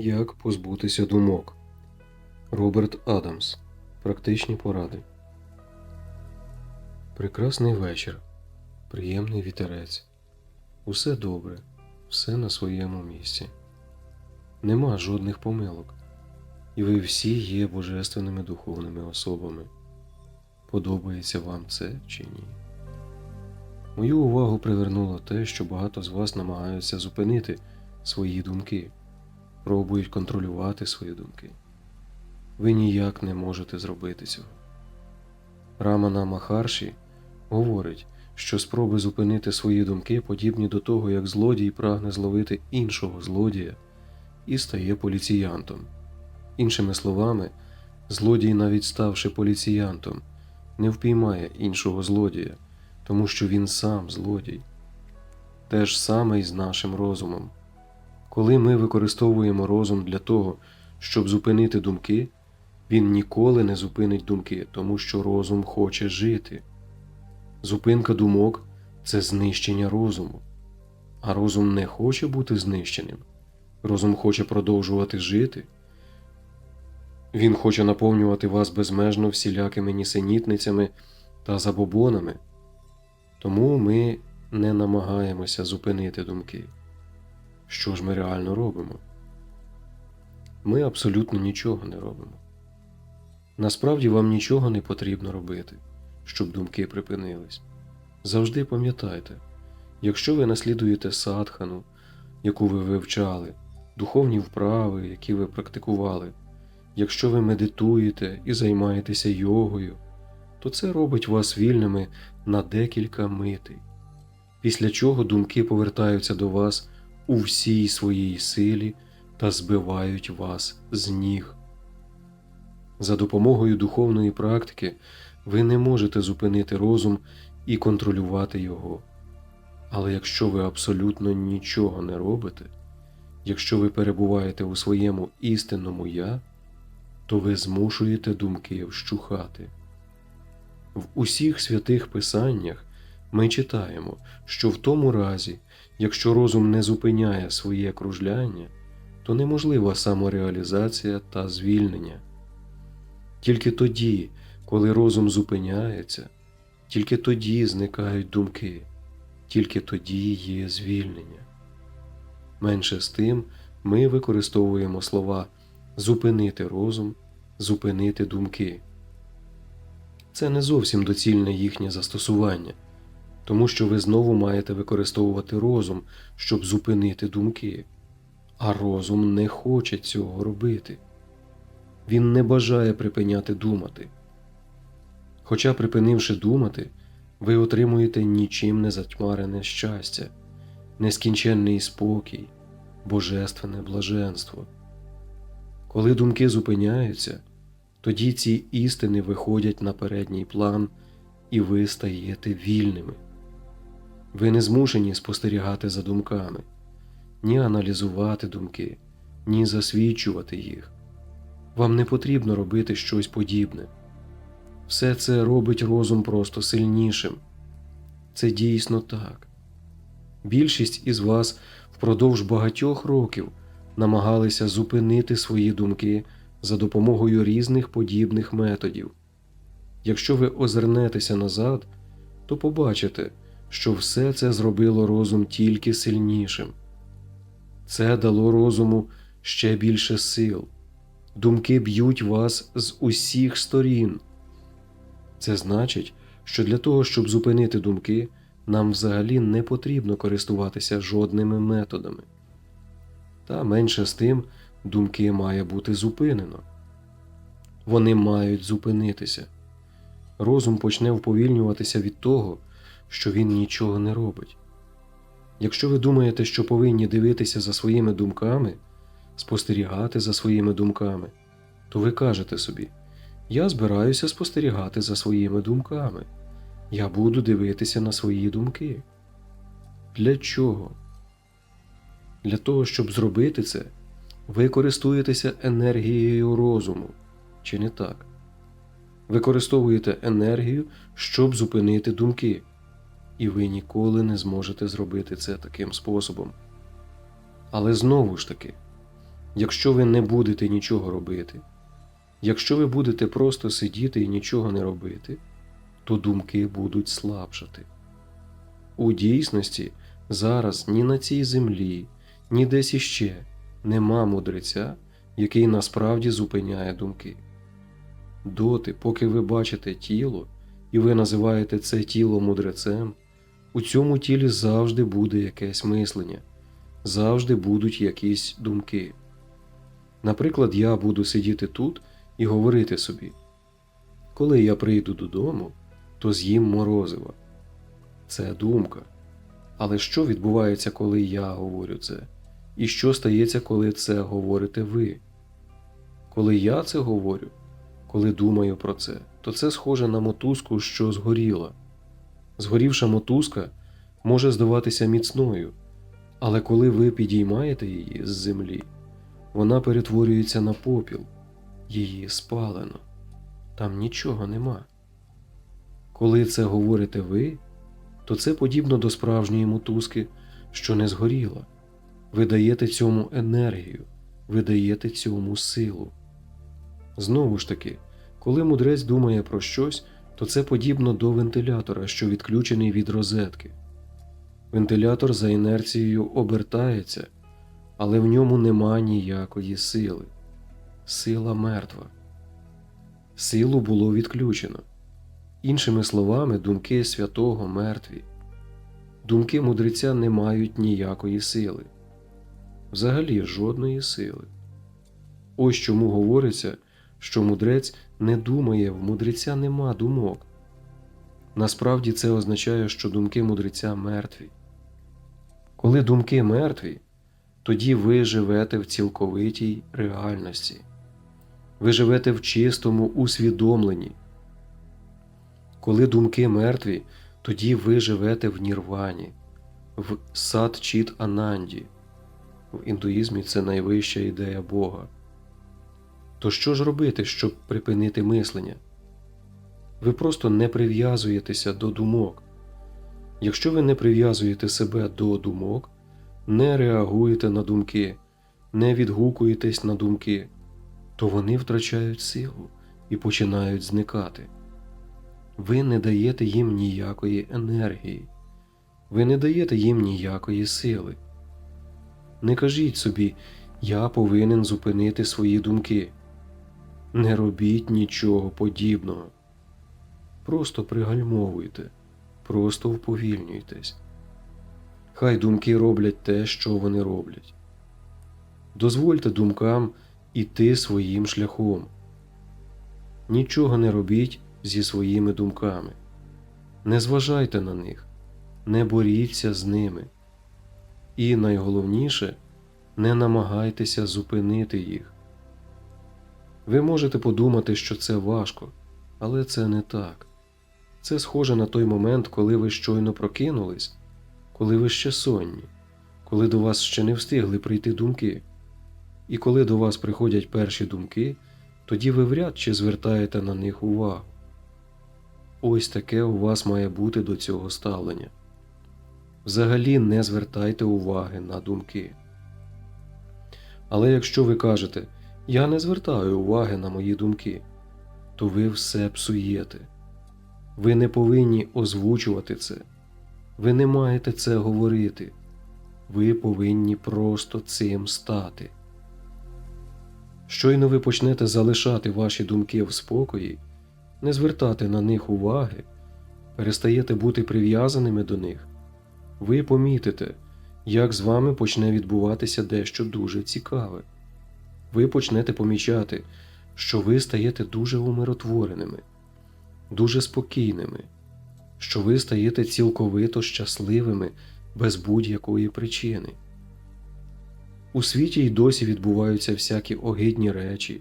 Як позбутися думок. Роберт Адамс. Практичні поради. Прекрасний вечір. Приємний вітерець. Усе добре, все на своєму місці. Нема жодних помилок. І ви всі є божественними духовними особами. Подобається вам це чи ні? Мою увагу привернуло те, що багато з вас намагаються зупинити свої думки, пробують контролювати свої думки. Ви ніяк не можете зробити цього. Рамана Махарші говорить, що спроби зупинити свої думки подібні до того, як злодій прагне зловити іншого злодія і стає поліціянтом. Іншими словами, злодій, навіть ставши поліціянтом, не впіймає іншого злодія, тому що він сам злодій. Те ж саме і з нашим розумом. Коли ми використовуємо розум для того, щоб зупинити думки, він ніколи не зупинить думки, тому що розум хоче жити. Зупинка думок це знищення розуму, а розум не хоче бути знищеним. Розум хоче продовжувати жити. Він хоче наповнювати вас безмежно всілякими нісенітницями та забобонами. Тому ми не намагаємося зупинити думки. Що ж ми реально робимо? Ми абсолютно нічого не робимо. Насправді вам нічого не потрібно робити, щоб думки припинились. Завжди пам'ятайте, якщо ви наслідуєте садхану, яку ви вивчали, духовні вправи, які ви практикували, якщо ви медитуєте і займаєтеся йогою, то це робить вас вільними на декілька митей, після чого думки повертаються до вас у всій своїй силі та збивають вас з ніг. За допомогою духовної практики ви не можете зупинити розум і контролювати його. Але якщо ви абсолютно нічого не робите, якщо ви перебуваєте у своєму істинному я, то ви змушуєте думки вщухати. В усіх святих писаннях ми читаємо, що в тому разі, якщо розум не зупиняє своє кружляння, то неможлива самореалізація та звільнення. Тільки тоді, коли розум зупиняється, тільки тоді зникають думки, тільки тоді є звільнення. Менше з тим ми використовуємо слова зупинити розум, зупинити думки. Це не зовсім доцільне їхнє застосування, тому що ви знову маєте використовувати розум, щоб зупинити думки, а розум не хоче цього робити. Він не бажає припиняти думати. Хоча, припинивши думати, ви отримуєте нічим не затьмарене щастя, нескінченний спокій, божественне блаженство. Коли думки зупиняються, тоді ці істини виходять на передній план, і ви стаєте вільними. Ви не змушені спостерігати за думками, ні аналізувати думки, ні засвідчувати їх. Вам не потрібно робити щось подібне. Все це робить розум просто сильнішим. Це дійсно так. Більшість із вас впродовж багатьох років намагалися зупинити свої думки за допомогою різних подібних методів. Якщо ви озирнетеся назад, то побачите, що все це зробило розум тільки сильнішим. Це дало розуму ще більше сил. Думки б'ють вас з усіх сторін. Це значить, що для того, щоб зупинити думки, нам взагалі не потрібно користуватися жодними методами. Та менше з тим, думки має бути зупинено. Вони мають зупинитися. Розум почне вповільнюватися від того, що він нічого не робить. Якщо ви думаєте, що повинні дивитися за своїми думками, спостерігати за своїми думками, то ви кажете собі: Я збираюся спостерігати за своїми думками. Я буду дивитися на свої думки. Для чого? Для того, щоб зробити це, ви користуєтеся енергією розуму, чи не так? Використовуєте енергію, щоб зупинити думки, і ви ніколи не зможете зробити це таким способом. Але знову ж таки, Якщо ви не будете нічого робити, якщо ви будете просто сидіти і нічого не робити, то думки будуть слабшати. У дійсності зараз ні на цій землі, ні десь іще нема мудреця, який насправді зупиняє думки. Доти, поки ви бачите тіло, і ви називаєте це тіло мудрецем, у цьому тілі завжди буде якесь мислення, завжди будуть якісь думки. Наприклад, я буду сидіти тут і говорити собі: коли я прийду додому, то з'їм морозива. Це думка. Але що відбувається, коли я говорю це? І що стається, коли це говорите ви? Коли я це говорю, коли думаю про це, то це схоже на мотузку, що згоріла. Згорівша мотузка може здаватися міцною, але коли ви підіймаєте її з землі, вона перетворюється на попіл, її спалено, там нічого нема. Коли це говорите ви, то це подібно до справжньої мотузки, що не згоріла. Ви даєте цьому енергію, ви даєте цьому силу. Знову ж таки, коли мудрець думає про щось, то це подібно до вентилятора, що відключений від розетки. Вентилятор за інерцією обертається, але в ньому нема ніякої сили. Сила мертва. Силу було відключено. Іншими словами, думки святого мертві. Думки мудреця не мають ніякої сили, взагалі жодної сили. Ось чому говориться, що мудрець не думає, в мудреця нема думок. Насправді це означає, що думки мудреця мертві. Коли думки мертві, тоді ви живете в цілковитій реальності, ви живете в чистому усвідомленні. Коли думки мертві, тоді ви живете в нірвані, в сад чіт Ананді. В індуїзмі це найвища ідея Бога. То що ж робити, щоб припинити мислення? Ви просто не прив'язуєтеся до думок. Якщо ви не прив'язуєте себе до думок, не реагуєте на думки, не відгукуєтесь на думки, то вони втрачають силу і починають зникати. Ви не даєте їм ніякої енергії, ви не даєте їм ніякої сили. Не кажіть собі, я повинен зупинити свої думки. Не робіть нічого подібного. Просто пригальмовуйте, просто вповільнюйтесь. Хай думки роблять те, що вони роблять. Дозвольте думкам іти своїм шляхом. Нічого не робіть зі своїми думками. Не зважайте на них, не боріться з ними. І найголовніше не намагайтеся зупинити їх. Ви можете подумати, що це важко, але це не так. Це схоже на той момент, коли ви щойно прокинулись, коли ви ще сонні, коли до вас ще не встигли прийти думки. І коли до вас приходять перші думки, тоді ви вряд чи звертаєте на них увагу. Ось таке у вас має бути до цього ставлення. Взагалі не звертайте уваги на думки. Але якщо ви кажете, я не звертаю уваги на мої думки, то ви все псуєте. Ви не повинні озвучувати це, ви не маєте це говорити, ви повинні просто цим стати. Щойно ви почнете залишати ваші думки в спокої, не звертати на них уваги, перестаєте бути прив'язаними до них, ви помітите, як з вами почне відбуватися дещо дуже цікаве. Ви почнете помічати, що ви стаєте дуже умиротвореними, дуже спокійними, що ви стаєте цілковито щасливими без будь-якої причини. У світі й досі відбуваються всякі огидні речі,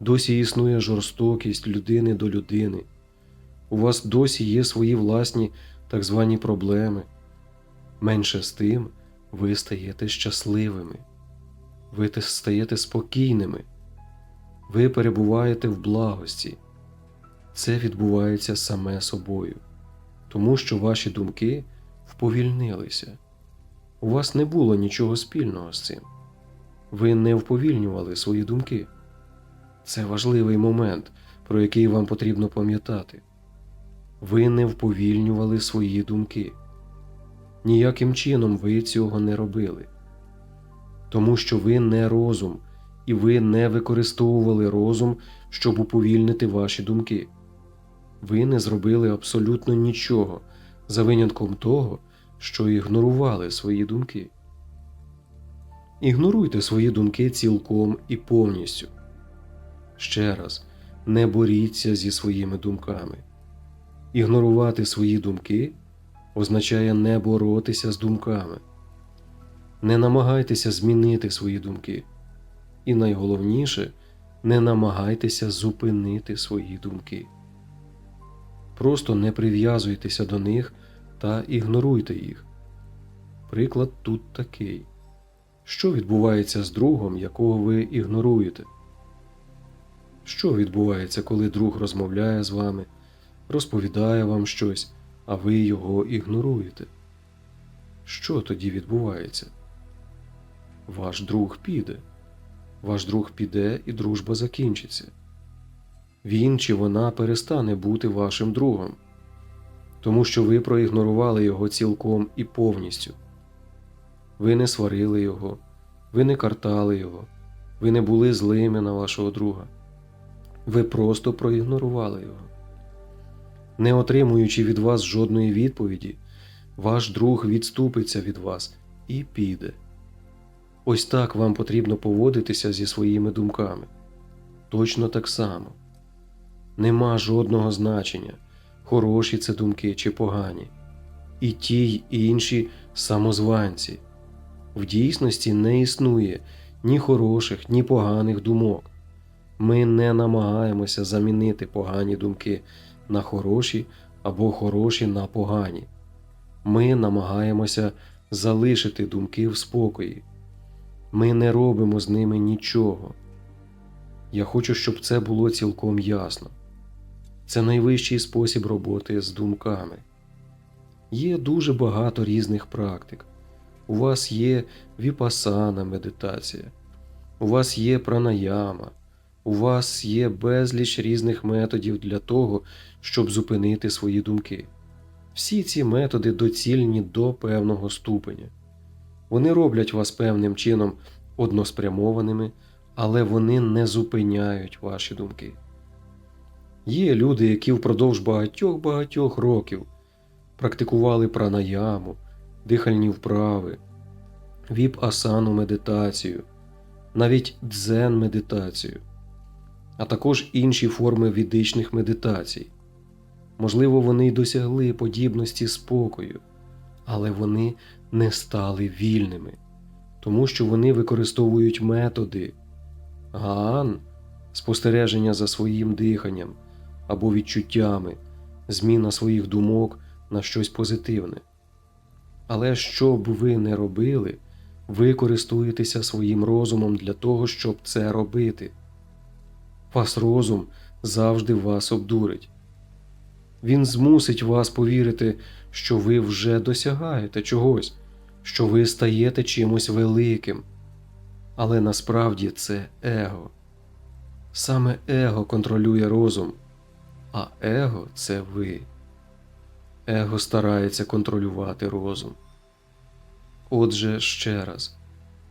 досі існує жорстокість людини до людини, у вас досі є свої власні так звані проблеми. Менше з тим ви стаєте щасливими, ви стаєте спокійними, ви перебуваєте в благості. Це відбувається саме собою, тому що ваші думки вповільнилися. У вас не було нічого спільного з цим. ви не вповільнювали свої думки. Це важливий момент, про який вам потрібно пам'ятати. Ви не вповільнювали свої думки. Ніяким чином ви цього не робили. Тому що ви не розум, і ви не використовували розум, щоб уповільнити ваші думки. Ви не зробили абсолютно нічого за винятком того, що ігнорували свої думки. Ігноруйте свої думки цілком і повністю. Ще раз, не боріться зі своїми думками. Ігнорувати свої думки означає не боротися з думками. Не намагайтеся змінити свої думки. І найголовніше, не намагайтеся зупинити свої думки. Просто не прив'язуйтеся до них та ігноруйте їх. Приклад тут такий. Що відбувається з другом, якого ви ігноруєте? Що відбувається, коли друг розмовляє з вами, розповідає вам щось, а ви його ігноруєте? Що тоді відбувається? Ваш друг піде. Ваш друг піде і дружба закінчиться. Він чи вона перестане бути вашим другом, тому що ви проігнорували його цілком і повністю. Ви не сварили його, ви не картали його, ви не були злими на вашого друга. Ви просто проігнорували його. Не отримуючи від вас жодної відповіді, ваш друг відступиться від вас і піде. Ось так вам потрібно поводитися зі своїми думками. Точно так само. Нема жодного значення, хороші це думки чи погані. І ті й інші самозванці. В дійсності не існує ні хороших, ні поганих думок. Ми не намагаємося замінити погані думки на хороші або хороші на погані. Ми намагаємося залишити думки в спокої. Ми не робимо з ними нічого. Я хочу, щоб це було цілком ясно. Це найвищий спосіб роботи з думками. Є дуже багато різних практик. У вас є віпасана медитація, у вас є пранаяма, у вас є безліч різних методів для того, щоб зупинити свої думки. Всі ці методи доцільні до певного ступеня. Вони роблять вас певним чином односпрямованими, але вони не зупиняють ваші думки. Є люди, які впродовж багатьох-багатьох років практикували пранаяму, дихальні вправи, віп-асану медитацію, навіть дзен медитацію, а також інші форми відичних медитацій. Можливо, вони й досягли подібності спокою, але вони не стали вільними, тому що вони використовують методи гаан, спостереження за своїм диханням або відчуттями, зміна своїх думок на щось позитивне. Але що б ви не робили, ви користуєтеся своїм розумом для того, щоб це робити. Вас розум завжди вас обдурить. Він змусить вас повірити, що ви вже досягаєте чогось, що ви стаєте чимось великим. Але насправді це его. Саме его контролює розум, а его це ви. Его старається контролювати розум. Отже, ще раз,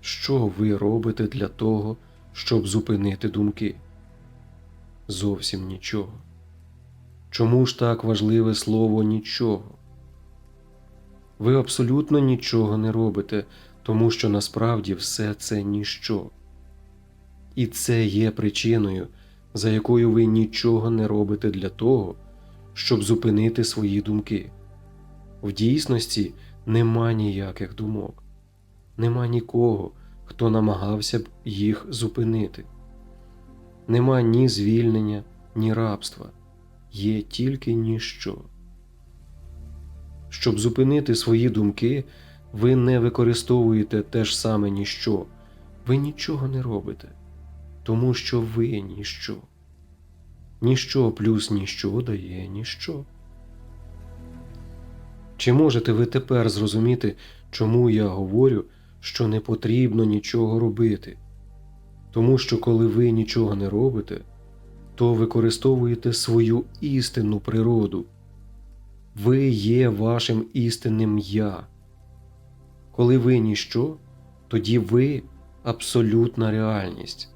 що ви робите для того, щоб зупинити думки? Зовсім нічого. Чому ж так важливе слово нічого? Ви абсолютно нічого не робите, тому що насправді все це ніщо. І це є причиною, за якою ви нічого не робите для того, щоб зупинити свої думки. В дійсності нема ніяких думок, нема нікого, хто намагався б їх зупинити. Нема ні звільнення, ні рабства, є тільки ніщо. Щоб зупинити свої думки, ви не використовуєте те ж саме ніщо, ви нічого не робите, тому що ви ніщо. Ніщо плюс ніщо дає ніщо. Чи можете ви тепер зрозуміти, чому я говорю, що не потрібно нічого робити? Тому що коли ви нічого не робите, то використовуєте свою істинну природу. Ви є вашим істинним я. Коли ви ніщо, тоді ви абсолютна реальність.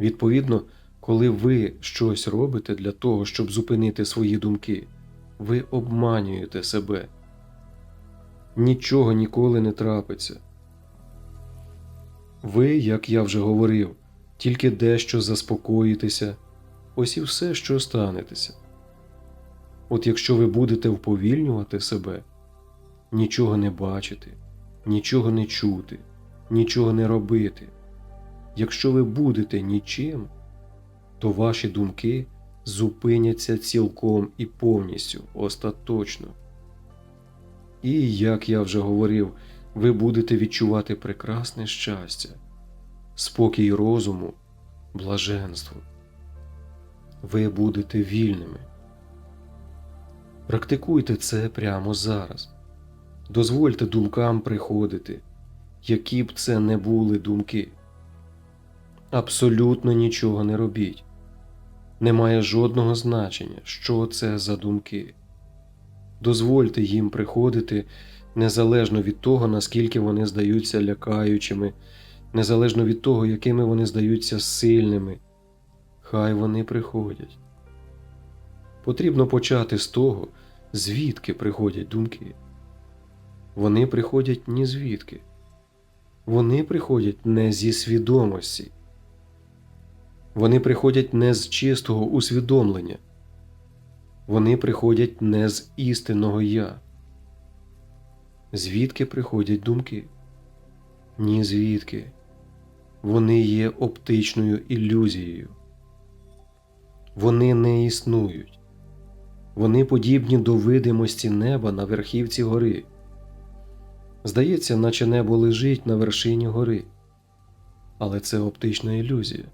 Відповідно, коли ви щось робите для того, щоб зупинити свої думки, ви обманюєте себе. Нічого ніколи не трапиться. Ви, як я вже говорив, тільки дещо заспокоїтеся, ось і все, що станетеся. От якщо ви будете вповільнювати себе, нічого не бачити, нічого не чути, нічого не робити, якщо ви будете нічим, то ваші думки зупиняться цілком і повністю остаточно. І, як я вже говорив, ви будете відчувати прекрасне щастя, спокій розуму, блаженство. Ви будете вільними. Практикуйте це прямо зараз. Дозвольте думкам приходити, які б це не були думки. Абсолютно нічого не робіть. Немає жодного значення, що це за думки. Дозвольте їм приходити незалежно від того, наскільки вони здаються лякаючими, незалежно від того, якими вони здаються сильними. Хай вони приходять. Потрібно почати з того, звідки приходять думки. Вони приходять ні звідки. Вони приходять не зі свідомості. Вони приходять не з чистого усвідомлення. Вони приходять не з істинного я. Звідки приходять думки? Ні звідки. Вони є оптичною ілюзією. Вони не існують. Вони подібні до видимості неба на верхівці гори. Здається, наче небо лежить на вершині гори. Але це оптична ілюзія.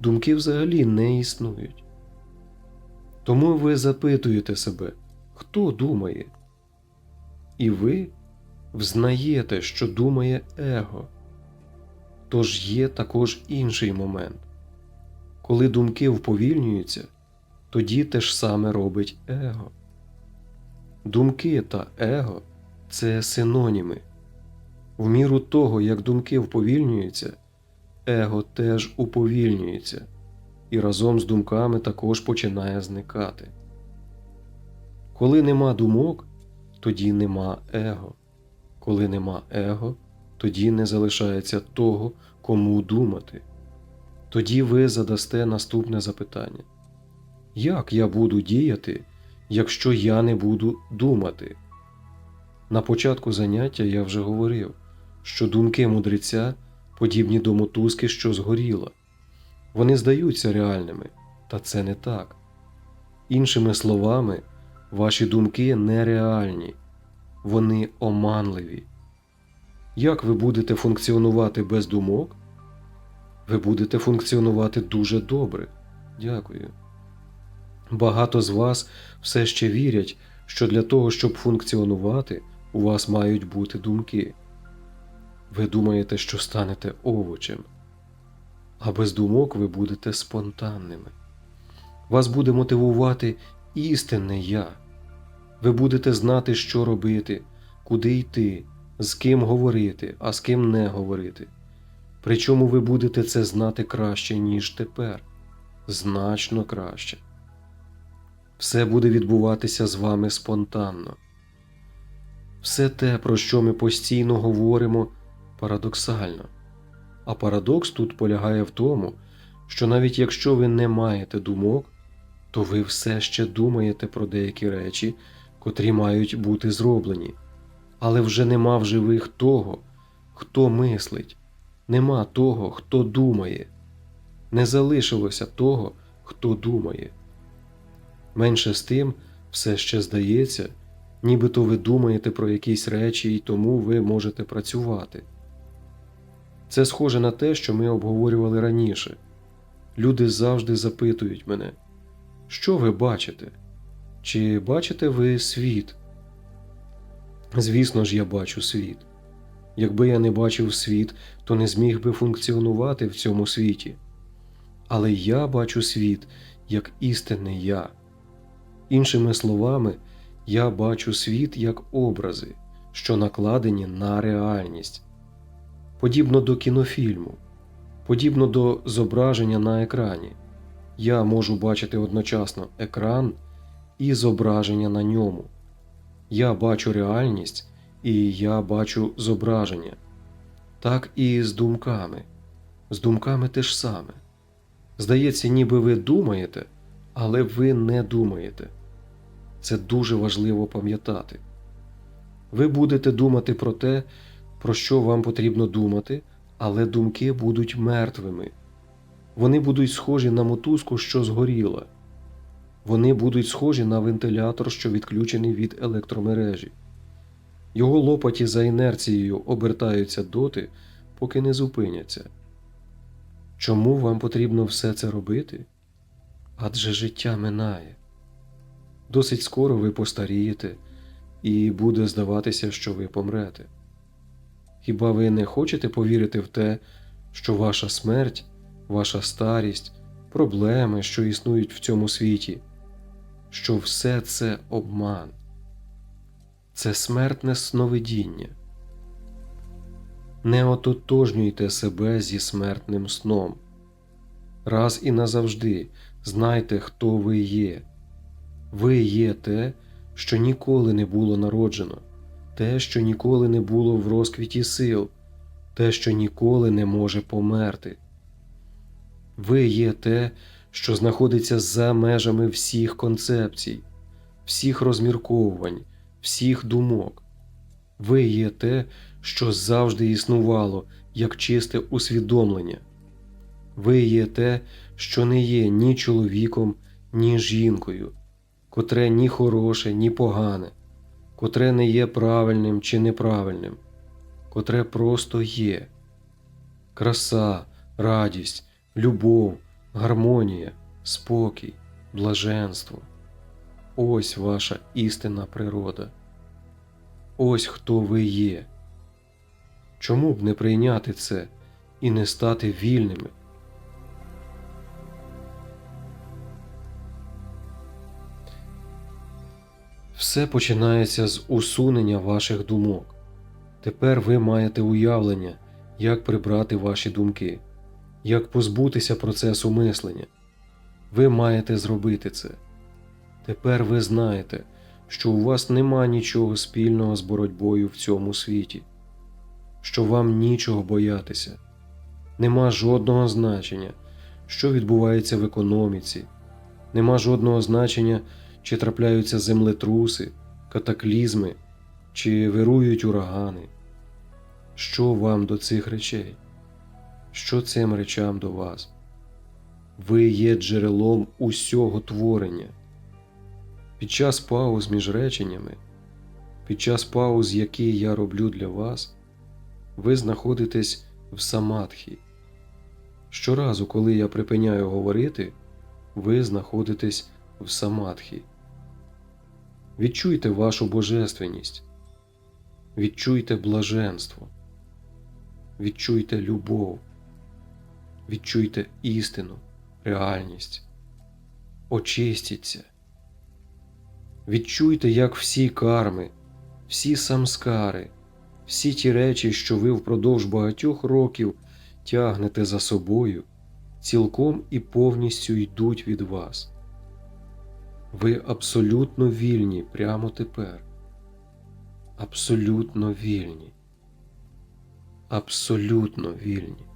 Думки взагалі не існують. Тому ви запитуєте себе, хто думає? І ви взнаєте, що думає его. Тож є також інший момент. Коли думки вповільнюються, тоді те ж саме робить его. Думки та его це синоніми. В міру того, як думки вповільнюються, его теж уповільнюється і разом з думками також починає зникати. Коли нема думок, тоді нема его. Коли нема его, тоді не залишається того, кому думати. Тоді ви задасте наступне запитання: Як я буду діяти, якщо я не буду думати? На початку заняття я вже говорив, що думки мудреця подібні до мотузки, що згоріла. Вони здаються реальними, та це не так. Іншими словами, ваші думки нереальні, вони оманливі. Як ви будете функціонувати без думок? Ви будете функціонувати дуже добре. Дякую. Багато з вас все ще вірять, що для того, щоб функціонувати, у вас мають бути думки. Ви думаєте, що станете овочем, а без думок ви будете спонтанними. Вас буде мотивувати істинне я. Ви будете знати, що робити, куди йти, з ким говорити, а з ким не говорити. Причому ви будете це знати краще, ніж тепер, значно краще. Все буде відбуватися з вами спонтанно. Все те, про що ми постійно говоримо, парадоксально. А парадокс тут полягає в тому, що навіть якщо ви не маєте думок, то ви все ще думаєте про деякі речі, котрі мають бути зроблені, але вже нема в живих того, хто мислить, нема того, хто думає, не залишилося того, хто думає. Менше з тим все ще здається, нібито ви думаєте про якісь речі і тому ви можете працювати. Це схоже на те, що ми обговорювали раніше. Люди завжди запитують мене, що ви бачите? Чи бачите ви світ? Звісно ж, я бачу світ. Якби я не бачив світ, то не зміг би функціонувати в цьому світі. Але я бачу світ як істинне я. Іншими словами, я бачу світ як образи, що накладені на реальність, подібно до кінофільму, подібно до зображення на екрані. Я можу бачити одночасно екран і зображення на ньому. Я бачу реальність і я бачу зображення. Так і з думками. З думками те ж саме. Здається, ніби ви думаєте, але ви не думаєте. Це дуже важливо пам'ятати. Ви будете думати про те, про що вам потрібно думати, але думки будуть мертвими. Вони будуть схожі на мотузку, що згоріла. Вони будуть схожі на вентилятор, що відключений від електромережі. Його лопаті за інерцією обертаються доти, поки не зупиняться. Чому вам потрібно все це робити? Адже життя минає. Досить скоро ви постарієте, і буде здаватися, що ви помрете. Хіба ви не хочете повірити в те, що ваша смерть, ваша старість, проблеми, що існують в цьому світі, що все це обман, це смертне сновидіння? Не ототожнюйте себе зі смертним сном. Раз і назавжди знайте, хто ви є. Ви є те, що ніколи не було народжено, те, що ніколи не було в розквіті сил, те, що ніколи не може померти. Ви є те, що знаходиться за межами всіх концепцій, всіх розмірковувань, всіх думок. Ви є те, що завжди існувало як чисте усвідомлення. Ви є те, що не є ні чоловіком, ні жінкою, котре ні хороше, ні погане, котре не є правильним чи неправильним, котре просто є. Краса, радість, любов, гармонія, спокій, блаженство. Ось ваша істинна природа. Ось хто ви є. Чому б не прийняти це і не стати вільними? Все починається з усунення ваших думок. Тепер ви маєте уявлення, як прибрати ваші думки, як позбутися процесу мислення. Ви маєте зробити це. Тепер ви знаєте, що у вас нема нічого спільного з боротьбою в цьому світі, що вам нічого боятися, нема жодного значення, що відбувається в економіці, нема жодного значення, чи трапляються землетруси, катаклізми, чи вирують урагани. Що вам до цих речей? Що цим речам до вас? Ви є джерелом усього творення. Під час пауз між реченнями, під час пауз, які я роблю для вас, ви знаходитесь в самадхі. Щоразу, коли я припиняю говорити, ви знаходитесь в самадхі. Відчуйте вашу божественність, відчуйте блаженство, відчуйте любов, відчуйте істину, реальність, очистіться. Відчуйте, як всі карми, всі самскари, всі ті речі, що ви впродовж багатьох років тягнете за собою, цілком і повністю йдуть від вас. Ви абсолютно вільні прямо тепер. Абсолютно вільні. Абсолютно вільні.